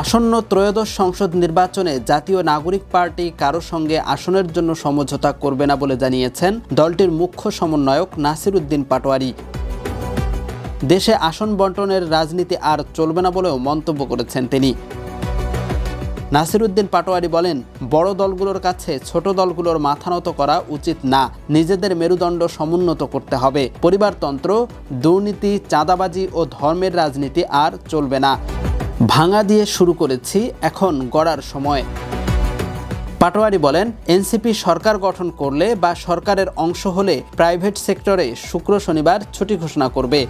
আসন্ন ত্রয়োদশ সংসদ নির্বাচনে জাতীয় নাগরিক পার্টি কারও সঙ্গে আসনের জন্য সমঝোতা করবে না বলে জানিয়েছেন দলটির মুখ্য সমন্বয়ক নাসির উদ্দিন পাটোয়ারি। দেশে আসন বন্টনের রাজনীতি আর চলবে না বলেও মন্তব্য করেছেন তিনি। নাসিরুদ্দিন পাটোয়ারি বলেন, বড় দলগুলোর কাছে ছোট দলগুলোর মাথা নত করা উচিত না, নিজেদের মেরুদণ্ড সমুন্নত করতে হবে। পরিবারতন্ত্র, দুর্নীতি, চাঁদাবাজি ও ধর্মের রাজনীতি আর চলবে না। ভাঙা দিয়ে শুরু করেছি, এখন গড়ার সময়। পাটোয়ারি বলেন, এনসিপি সরকার গঠন করলে বা সরকারের অংশ হলে প্রাইভেট সেক্টরে শুক্র শনিবার ছুটি ঘোষণা করবে।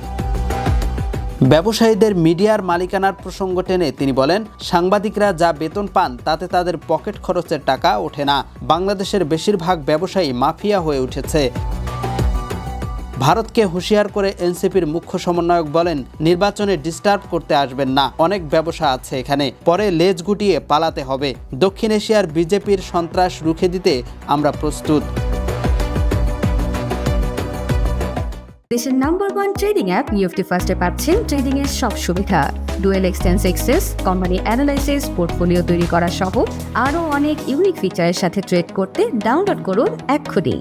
ব্যবসায়ীদের মিডিয়ার মালিকানার প্রসঙ্গ টেনে তিনি বলেন, সাংবাদিকরা যা বেতন পান তাতে তাদের পকেট খরচের টাকা ওঠে না। বাংলাদেশের বেশিরভাগ ব্যবসায়ী মাফিয়া হয়ে উঠেছে। ভারতকে হুঁশিয়ার করে এনসিপির মুখ্য সমন্বয়ক বলেন, নির্বাচনে ডিস্টার্ব করতে আসবেন না, অনেক ব্যবসা আছে এখানে, পরে লেজ গুটিয়ে পালাতে হবে। দক্ষিণ এশিয়ার বিজেপির সন্ত্রাস রুখে দিতে আমরা প্রস্তুত। দেশের নাম্বার ওয়ান ট্রেডিং অ্যাপ নিউফটি ফার্স্টে পাচ্ছেন ট্রেডিং এর সব সুবিধা। ডুয়েল এক্সটেন্স এক্সেস কোম্পানি অ্যানালাইসিস পোর্টফোলিও তৈরি করা সহ আরও অনেক ইউনিক ফিচারের সাথে ট্রেড করতে ডাউনলোড করুন এক্ষুনি।